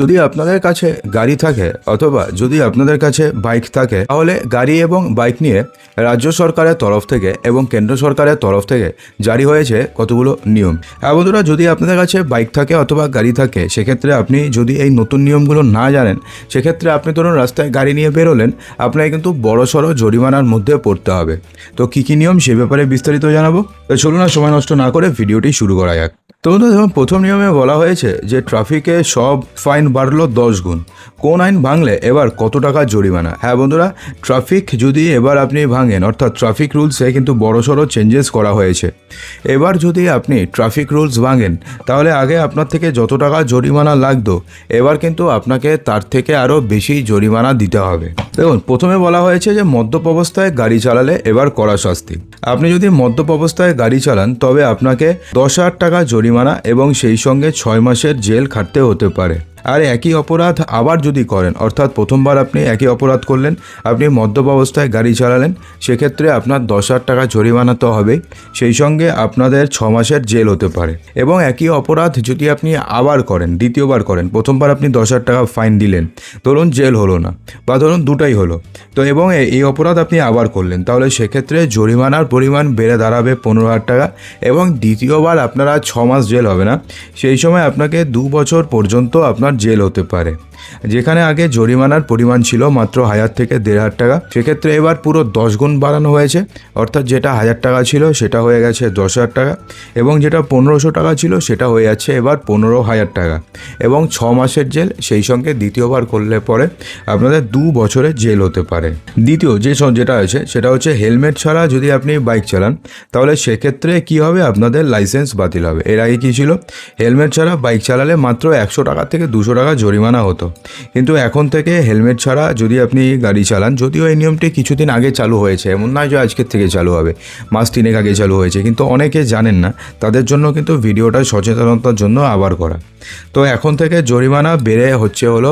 যদি আপনাদের কাছে গাড়ি থাকে অথবা যদি আপনাদের কাছে বাইক থাকে, তাহলে গাড়ি এবং বাইক নিয়ে রাজ্য সরকারের তরফ থেকে এবং কেন্দ্র সরকারের তরফ থেকে জারি হয়েছে কতগুলো নিয়ম। আর বন্ধুরা, যদি আপনাদের কাছে বাইক থাকে অথবা গাড়ি থাকে, সেক্ষেত্রে আপনি যদি এই নতুন নিয়মগুলো না জানেন, সেক্ষেত্রে আপনি ধরুন রাস্তায় গাড়ি নিয়ে বেরোলেন, আপনাকে কিন্তু বড় সড়ো জরিমানার মধ্যে পড়তে হবে। তো কী কী নিয়ম সে ব্যাপারে বিস্তারিত জানাব? তো চলুন না সময় নষ্ট না করে ভিডিওটি শুরু করা যাক। তো বন্ধুরা দেখুন প্রথম নিয়মে বলা হয়েছে যে ট্রাফিকে সব ফাইন বাড়লো দশ গুণ। কোন আইন ভাঙলে এবার কত টাকা জরিমানা? হ্যাঁ বন্ধুরা, ট্রাফিক যদি এবার আপনি ভাঙেন, অর্থাৎ ট্রাফিক রুলসে কিন্তু বড়সড় চেঞ্জেস করা হয়েছে। এবার যদি আপনি ট্রাফিক রুলস ভাঙেন, তাহলে আগে আপনার থেকে যত টাকা জরিমানা লাগতো, এবার কিন্তু আপনাকে তার থেকে আরও বেশি জরিমানা দিতে হবে। দেখুন, প্রথমে বলা হয়েছে যে মদ্যপ অবস্থায় গাড়ি চালালে এবার কড়া শাস্তি। আপনি যদি মদ্যপ অবস্থায় গাড়ি চালান, তবে আপনাকে দশ হাজার টাকা জরিমানা এবং সেই সঙ্গে ছয় মাসের জেল খাটতে হতে পারে। আর একই অপরাধ আবার যদি করেন, অর্থাৎ প্রথমবার আপনি একই অপরাধ করলেন, আপনি মদ্যপ অবস্থায় গাড়ি চালালেন, সেক্ষেত্রে আপনার দশ হাজার টাকা জরিমানা তো হবে সেই সঙ্গে আপনাদের ছ মাসের জেল হতে পারে। এবং একই অপরাধ যদি আপনি আবার করেন, দ্বিতীয়বার করেন, প্রথমবার আপনি দশ হাজার টাকা ফাইন দিলেন, ধরুন জেল হলো না, বা ধরুন দুটাই হলো। তো এবং এই অপরাধ আপনি আবার করলেন, তাহলে সেক্ষেত্রে জরিমানার পরিমাণ বেড়ে দাঁড়াবে পনেরো হাজার টাকা এবং দ্বিতীয়বার আপনারা ছ মাস জেল হবে না। সেই সময় আপনাকে দু বছর পর্যন্ত আপনার জেল হতে পারে। যেখানে আগে জরিমানার পরিমাণ ছিল মাত্র হাজার থেকে দেড় হাজার টাকা। সেক্ষেত্রে এবার পুরো দশ গুণ বাড়ানো হয়েছে। অর্থাৎ যেটা হাজার টাকা ছিল, সেটা হয়ে গেছে দশ হাজার টাকা। এবং যেটা পনেরোশো টাকা ছিল, সেটা হয়ে যাচ্ছে এবার পনেরো হাজার টাকা। এবং ছ মাসের জেল, সেই সঙ্গে দ্বিতীয়বার করলে পরে আপনাদের দু বছরের জেল হতে পারে। দ্বিতীয়, যে যেটা আছে সেটা হচ্ছে হেলমেট ছাড়া যদি আপনি বাইক চালান, তাহলে সেক্ষেত্রে কি হবে? আপনাদের লাইসেন্স বাতিল হবে। এর আগে কী ছিল? হেলমেট ছাড়া বাইক চালালে মাত্র একশো টাকা থেকে দুশো টাকা জরিমানা হতো। কিন্তু এখন থেকে হেলমেট ছাড়া যদি আপনি গাড়ি চালান, যদিও এই নিয়মটি কিছুদিন আগে চালু হয়েছে, এমন নয় যে আজকের থেকে চালু হবে, মাস তিনেক আগে চালু হয়েছে, কিন্তু অনেকে জানেন না, তাদের জন্য কিন্তু ভিডিওটা সচেতনতার জন্য আবার করা। তো এখন থেকে জরিমানা বেড়ে হচ্ছে হলো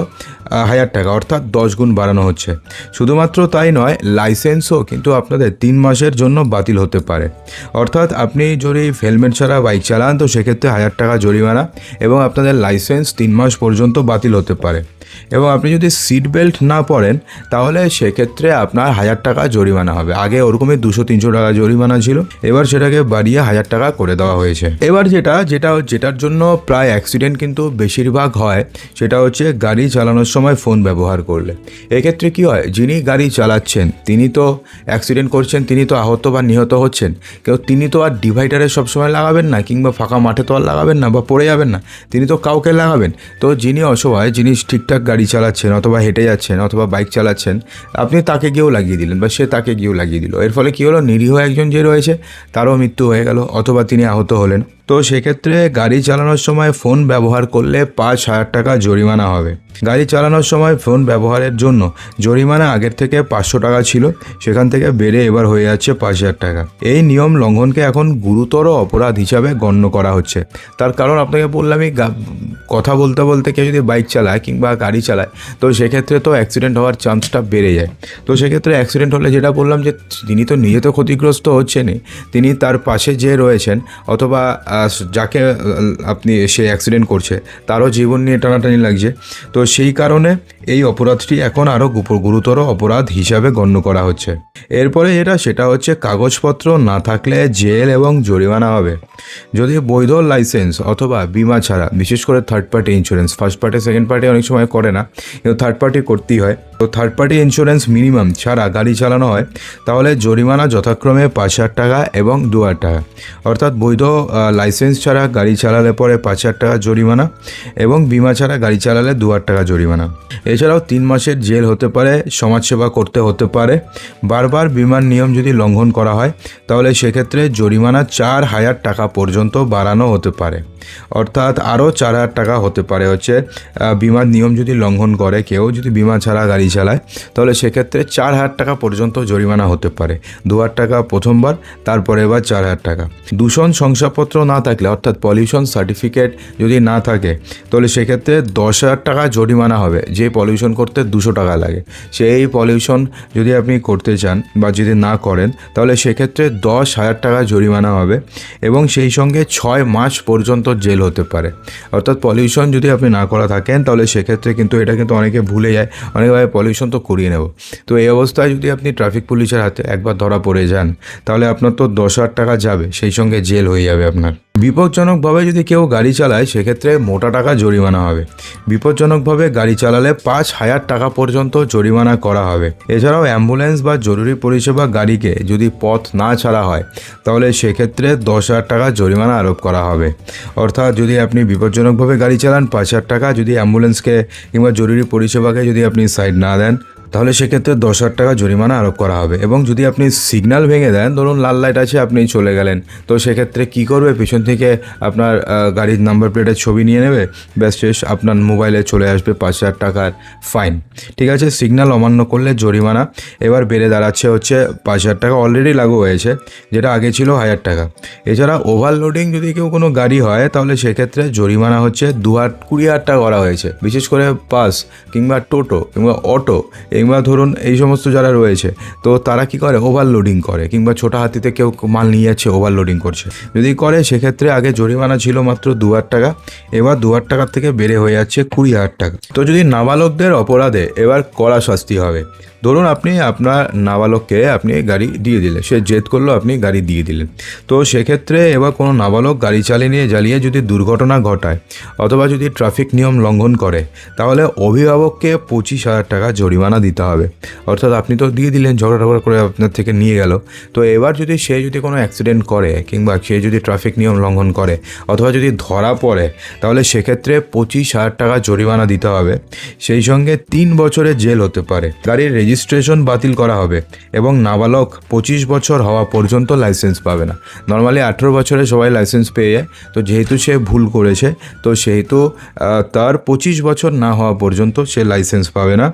হাজার টাকা, অর্থাৎ দশ গুণ বাড়ানো হচ্ছে। শুধুমাত্র তাই নয় লাইসেন্সও কিন্তু আপনাদের তিন মাসের জন্য বাতিল হতে পারে। অর্থাৎ আপনি যদি হেলমেট ছাড়া বাইক চালান, তো সেক্ষেত্রে হাজার টাকা জরিমানা এবং আপনাদের লাইসেন্স তিন মাস পর্যন্ত বাতিল হতে পারে। এবং আপনি যদি সিট বেল্ট না পরেন, তাহলে সেক্ষেত্রে আপনার হাজার টাকা জরিমানা হবে। আগে ওরকমই দুশো, তিনশো টাকা জরিমানা ছিল। এবার সেটাকে বাড়িয়ে হাজার টাকা করে দেওয়া হয়েছে। এবার যেটা যেটা যেটার জন্য প্রায় অ্যাক্সিডেন্ট কিন্তু বেশিরভাগ হয়, সেটা হচ্ছে গাড়ি চালানোর সময় ফোন ব্যবহার করলে। এক্ষেত্রে কি হয়, যিনি গাড়ি চালাচ্ছেন, তিনি তো অ্যাক্সিডেন্ট করছেন, তিনি তো আহত বা নিহত হচ্ছেন, কেউ তিনি তো আর ডিভাইডারে সবসময় লাগাবেন না, কিংবা ফাঁকা মাঠে তো আর লাগাবেন না বা পড়ে যাবেন না, তিনি তো কাউকে লাগাবেন। তো যিনি অসহায়, যিনি ঠিকঠাক গাড়ি চালাচ্ছেন অথবা হেঁটে যাচ্ছেন অথবা বাইক চালাচ্ছেন, আপনি তাকে গিয়েও লাগিয়ে দিলেন বা সে তাকে গিয়েও লাগিয়ে দিল। এর ফলে কী হলো? নিরীহ একজন যে রয়েছে, তারও মৃত্যু হয়ে গেল অথবা তিনি আহত হলেন। তো সেক্ষেত্রে গাড়ি চালানোর সময় ফোন ব্যবহার করলে পাঁচ হাজার টাকা জরিমানা হবে। গাড়ি চালানোর সময় ফোন ব্যবহারের জন্য জরিমানা আগের থেকে পাঁচশো টাকা ছিল, সেখান থেকে বেড়ে এবার হয়ে যাচ্ছে পাঁচ হাজার টাকা। এই নিয়ম লঙ্ঘনকে এখন গুরুতর অপরাধ হিসাবে গণ্য করা হচ্ছে। তার কারণ আপনাকে বললামই কথা বলতে বলতে কেউ যদি বাইক চালায় কিংবা গাড়ি চালায়, তো সেক্ষেত্রে তো অ্যাক্সিডেন্ট হওয়ার চান্সটা বেড়ে যায়। তো সেক্ষেত্রে অ্যাক্সিডেন্ট হলে যেটা বললাম যে, তিনি তো নিজে তো ক্ষতিগ্রস্ত হচ্ছেনই। তিনি তার পাশে যে রয়েছেন, অথবা যাকে আপনি সে অ্যাক্সিডেন্ট করছে, তারও জীবন নিয়ে টানাটানি লাগছে। তো সেই কারণে এই অপরাধটি এখন আরও গুরুতর অপরাধ হিসাবে গণ্য করা হচ্ছে। এরপরে যেটা, সেটা হচ্ছে কাগজপত্র না থাকলে জেল এবং জরিমানা হবে। যদি বৈধ লাইসেন্স অথবা বিমা ছাড়া, বিশেষ করে third party insurance first party second party অনেক সময় করে না, কিন্তু থার্ড পার্টি করতেই হয়। তো থার্ড পার্টি ইন্স্যুরেন্স মিনিমাম ছাড়া গাড়ি চালানো হয়, তাহলে জরিমানা যথাক্রমে পাঁচ হাজার টাকা এবং দু হাজার টাকা। অর্থাৎ বৈধ লাইসেন্স ছাড়া গাড়ি চালালে পরে পাঁচ হাজার টাকা জরিমানা এবং বিমা ছাড়া গাড়ি চালালে দু হাজার টাকা জরিমানা। এছাড়াও তিন মাসের জেল হতে পারে, সমাজসেবা করতে হতে পারে। বারবার বিমার নিয়ম যদি লঙ্ঘন করা হয়, তাহলে সেক্ষেত্রে জরিমানা চার হাজার টাকা পর্যন্ত বাড়ানো হতে পারে। অর্থাৎ আরও চার হাজার টাকা হতে পারে হচ্ছে বিমার নিয়ম যদি লঙ্ঘন করে, কেউ যদি বিমা ছাড়া গাড়ি চালায়, তাহলে সেক্ষেত্রে চার হাজার টাকা পর্যন্ত জরিমানা হতে পারে। দু হাজার টাকা প্রথমবার, তারপরে এবার চার হাজার টাকা। দূষণ শংসাপত্র না থাকলে, অর্থাৎ পলিউশন সার্টিফিকেট যদি না থাকে, তাহলে সেক্ষেত্রে দশ হাজার টাকা জরিমানা হবে। যে পলিউশন করতে দুশো টাকা লাগে। সেই পলিউশন যদি আপনি করতে চান বা যদি না করেন, তাহলে সেক্ষেত্রে দশ হাজার টাকা জরিমানা হবে এবং সেই সঙ্গে ছয় মাস পর্যন্ত জেল হতে পারে। অর্থাৎ পলিউশন যদি আপনি না করা থাকেন, তাহলে সেক্ষেত্রে কিন্তু এটা কিন্তু অনেকে ভুলে যায়। অনেকভাবে পলিউশন তো করিয়ে নেব। তো এই অবস্থায় যদি আপনি ট্রাফিক পুলিশের হাতে একবার ধরা পড়ে যান, তাহলে আপনার তো দশ হাজার টাকা যাবে, সেই সঙ্গে জেল হয়ে যাবে আপনার। বিপজ্জনকভাবে যদি কেউ গাড়ি চালায়, সেক্ষেত্রে মোটা টাকা জরিমানা হবে। বিপজ্জনকভাবে গাড়ি চালালে পাঁচ হাজার টাকা পর্যন্ত জরিমানা করা হবে। এছাড়াও অ্যাম্বুলেন্স বা জরুরি পরিষেবা গাড়িকে যদি পথ না ছাড়া হয়, তাহলে সেক্ষেত্রে দশ হাজার টাকা জরিমানা আরোপ করা হবে। অর্থাৎ যদি আপনি বিপজ্জনকভাবে গাড়ি চালান, পাঁচ হাজার টাকা যদি অ্যাম্বুলেন্সকে কিংবা জরুরি পরিষেবাকে যদি আপনি সাইড না দেন তাহলে সেক্ষেত্রে দশ হাজার টাকা জরিমানা আরোপ করা হবে। এবং যদি আপনি সিগনাল ভেঙে দেন, ধরুন লাল লাইট আছে, আপনি চলে গেলেন। তো সেক্ষেত্রে কি করবে? পিছন থেকে আপনার গাড়ির নাম্বার প্লেটের ছবি নিয়ে নেবে। ব্যাস শেষ, আপনার মোবাইলে চলে আসবে পাঁচ হাজার টাকার ফাইন ঠিক আছে সিগনাল অমান্য করলে জরিমানা। এবার বেড়ে দাঁড়াচ্ছে হচ্ছে পাঁচ হাজার টাকা অলরেডি লাগু হয়েছে, যেটা আগে ছিল হাজার টাকা। এছাড়া ওভারলোডিং যদি কেউ কোনো গাড়ি হয়, তাহলে সেক্ষেত্রে জরিমানা হচ্ছে দু হাজার কুড়ি হাজার টাকা করা হয়েছে। বিশেষ করে বাস কিংবা টোটো কিংবা অটো কিংবা ধরুন এই সমস্ত যারা রয়েছে, তো তারা কি করে? ওভারলোডিং করে, কিংবা ছোটা হাতিতে কেউ মাল নিয়ে যাচ্ছে ওভারলোডিং করছে। যদি করে, সেক্ষেত্রে আগে জরিমানা ছিল মাত্র দু হাজার টাকা, এবার দু হাজার টাকার থেকে বেড়ে হয়ে যাচ্ছে কুড়ি হাজার টাকা। তো যদি নাবালকদের অপরাধে, এবার কড়া শাস্তি হবে। ধরুন আপনি আপনার নাবালককে আপনি গাড়ি দিয়ে দিলেন, সে জেদ করল আপনি গাড়ি দিয়ে দিলেন। তো সেক্ষেত্রে এবার কোনো নাবালক গাড়ি চালিয়ে নিয়ে জ্বালিয়ে যদি দুর্ঘটনা ঘটায়, অথবা যদি ট্রাফিক নিয়ম লঙ্ঘন করে, তাহলে অভিভাবককে পঁচিশ হাজার টাকা জরিমানা দিতে হবে। অর্থাৎ আপনি তো দিয়ে দিলেন ঝগড়া টগড়া করে আপনার থেকে নিয়ে গেল। তো এবার যদি সে যদি কোনো অ্যাক্সিডেন্ট করে, কিংবা সে যদি ট্রাফিক নিয়ম লঙ্ঘন করে, অথবা যদি ধরা পড়ে, তাহলে সেক্ষেত্রে পঁচিশ হাজার টাকা জরিমানা দিতে হবে। সেই সঙ্গে তিন বছরের জেল হতে পারে। গাড়ির বাতিল করা হবে এবং নাবালক পঁচিশ বছর হওয়া পর্যন্ত লাইসেন্স পাবে না। নর্মালি আঠেরো বছরে সবাই লাইসেন্স পেয়ে যায় তো যেহেতু সে ভুল করেছে, তো সেহেতু তার পঁচিশ বছর না হওয়া পর্যন্ত সে লাইসেন্স পাবে না।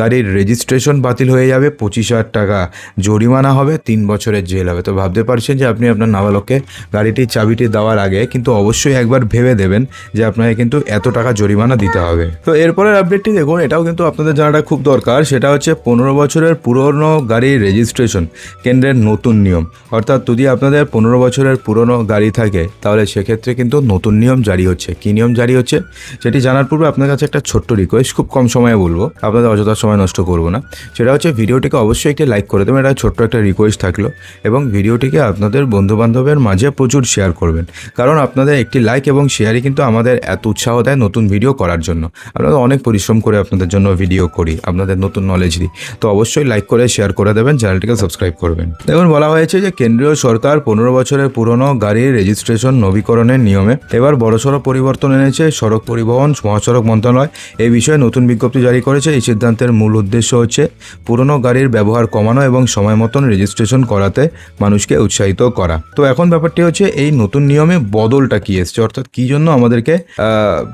গাড়ির রেজিস্ট্রেশন বাতিল হয়ে যাবে, পঁচিশ হাজার টাকা জরিমানা হবে, তিন বছরের জেল হবে। তো ভাবতে পারছেন যে আপনি আপনার নাবালককে গাড়িটির চাবিটি দেওয়ার আগে কিন্তু অবশ্যই একবার ভেবে দেবেন যে আপনাকে কিন্তু এত টাকা জরিমানা দিতে হবে। তো এরপরের আপডেটটি দেখুন, এটাও কিন্তু আপনাদের জানাটা খুব দরকার, সেটা হচ্ছে পনেরো বছরের পুরনো গাড়ির রেজিস্ট্রেশন কেন্দ্রের নতুন নিয়ম। অর্থাৎ যদি আপনাদের পনেরো বছরের পুরনো গাড়ি থাকে, তাহলে সেক্ষেত্রে কিন্তু নতুন নিয়ম জারি হচ্ছে। কী নিয়ম জারি হচ্ছে? সেটি জানার পূর্বে আপনার কাছে একটা ছোট্ট রিকোয়েস্ট খুব কম সময়ে বলব। আপনাদের অযথা সময় নষ্ট করব না। সেটা হচ্ছে ভিডিওটিকে অবশ্যই একটি লাইক করে দেবেন, এটা ছোট্ট একটা রিকোয়েস্ট থাকল। এবং ভিডিওটিকে আপনাদের বন্ধুবান্ধবের মাঝে প্রচুর শেয়ার করবেন। কারণ আপনাদের একটি লাইক এবং শেয়ারই কিন্তু আমাদের এত উৎসাহ দেয় নতুন ভিডিও করার জন্য। আমরা অনেক পরিশ্রম করে আপনাদের জন্য ভিডিও করি, আপনাদের নতুন নলেজ দিই। তো অবশ্যই লাইক করে শেয়ার করে দেবেন চ্যানেলটিকে সাবস্ক্রাইব করবেন। দেখুন, বলা হয়েছে যে কেন্দ্রীয় সরকার পনেরো বছরের পুরনো গাড়ির রেজিস্ট্রেশন নবীকরণের নিয়মে এবার বড়সড় পরিবর্তন এনেছে। সড়ক পরিবহন, মহাসড়ক মন্ত্রণালয় এই বিষয়ে নতুন বিজ্ঞপ্তি জারি করেছে। এই সিদ্ধান্তের মূল উদ্দেশ্য হচ্ছে পুরনো গাড়ির ব্যবহার কমানো এবং সময় মতন রেজিস্ট্রেশন করাতে মানুষকে উৎসাহিত করা। তো এখন ব্যাপারটি হচ্ছে এই নতুন নিয়মে বদলটা কি এসছে? অর্থাৎ কি জন্য আমাদেরকে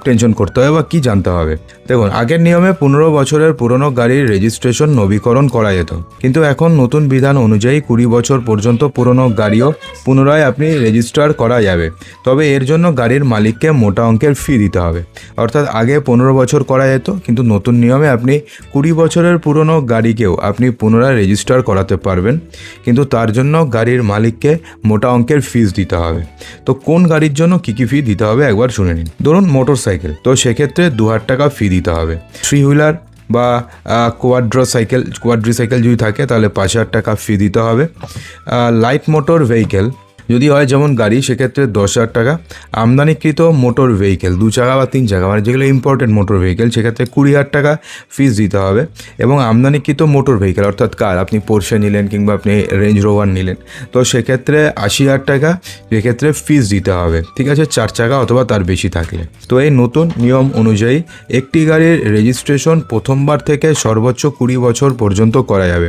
টেনশন করতে হবে বা কি জানতে হবে? দেখুন, আগের নিয়মে পনেরো বছরের পুরনো গাড়ির রেজিস্ট্রেশন নবীকরণ করা যেত কিন্তু এখন নতুন বিধান অনুযায়ী কুড়ি বছর পর্যন্ত পুরনো গাড়িও পুনরায় আপনি রেজিস্টার করা যাবে। তবে এর জন্য গাড়ির মালিককে মোটা অঙ্কের ফি দিতে হবে। অর্থাৎ আগে পনেরো বছর করা যেত, কিন্তু নতুন নিয়মে আপনি কুড়ি বছরের পুরনো গাড়িকেও আপনি পুনরায় রেজিস্টার করাতে পারবেন। কিন্তু তার জন্য গাড়ির মালিককে মোটা অঙ্কের ফিস দিতে হবে। তো কোন গাড়ির জন্য কী কী ফি দিতে হবে একবার শুনে নিন। ধরুন মোটর সাইকেল তো সেক্ষেত্রে দু হাজার টাকা ফি দিতে হবে। থ্রি হুইলার বা কোয়াড্রো সাইকেল কোয়াড্রি সাইকেল যদি থাকে, তাহলে পাঁচ হাজার টাকা ফি দিতে হবে। লাইট মোটর ভেহিকেল যদি হয় যেমন গাড়ি, সেক্ষেত্রে দশ হাজার টাকা। আমদানিকৃত মোটর ভেহিকেল দু চাকা বা তিন চাকা মানে যেগুলো ইম্পর্টেন্ট মোটর ভেহিকেল সেক্ষেত্রে কুড়ি হাজার টাকা ফিস দিতে হবে। এবং আমদানিকৃত মোটর ভেহিকেল অর্থাৎ কার আপনি পোর্শে নিলেন কিংবা আপনি রেঞ্জ রোভার নিলেন, তো সেক্ষেত্রে আশি হাজার টাকা সেক্ষেত্রে ফিস দিতে হবে। ঠিক আছে? চার চাকা অথবা তার বেশি থাকলে। তো এই নতুন নিয়ম অনুযায়ী একটি গাড়ির রেজিস্ট্রেশন প্রথমবার থেকে সর্বোচ্চ কুড়ি বছর পর্যন্ত করা যাবে।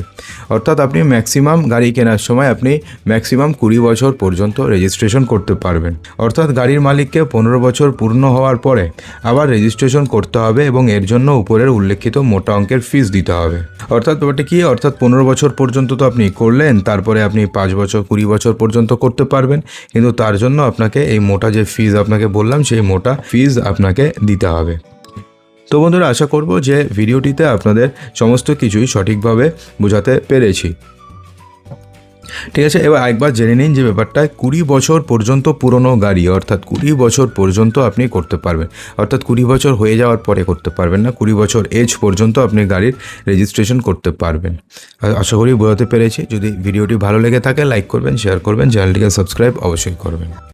অর্থাৎ আপনি ম্যাক্সিমাম গাড়ি কেনার সময় আপনি ম্যাক্সিমাম কুড়ি বছর পর্যন্ত রেজিস্ট্রেশন করতে পারবেন। অর্থাৎ গাড়ির মালিককে পনেরো বছর পূর্ণ হওয়ার পরে আবার রেজিস্ট্রেশন করতে হবে এবং এর জন্য উপরের উল্লেখিত মোটা অঙ্কের ফিস দিতে হবে। অর্থাৎ ব্যাপারটা কি? অর্থাৎ পনেরো বছর পর্যন্ত তো আপনি করলেন, তারপরে আপনি পাঁচ বছর, কুড়ি বছর পর্যন্ত করতে পারবেন। কিন্তু তার জন্য আপনাকে এই মোটা যে ফিজ আপনাকে বললাম, সেই মোটা ফিজ আপনাকে দিতে হবে। তো বন্ধুরা, আশা করব যে ভিডিওটিতে আপনাদের সমস্ত কিছুই সঠিকভাবে বোঝাতে পেরেছি। ঠিক আছে? এবার একবার জেনে নিন যে ব্যাপারটা কুড়ি বছর পর্যন্ত পুরনো গাড়ি, অর্থাৎ কুড়ি বছর পর্যন্ত আপনি করতে পারবেন। অর্থাৎ কুড়ি বছর হয়ে যাওয়ার পরে করতে পারবেন না, কুড়ি বছর এজ পর্যন্ত আপনি গাড়ির রেজিস্ট্রেশন করতে পারবেন। আশা করি বোঝাতে পেরেছি। যদি ভিডিওটি ভালো লেগে থাকে লাইক করবেন শেয়ার করবেন চ্যানেলটিকে সাবস্ক্রাইব অবশ্যই করবেন।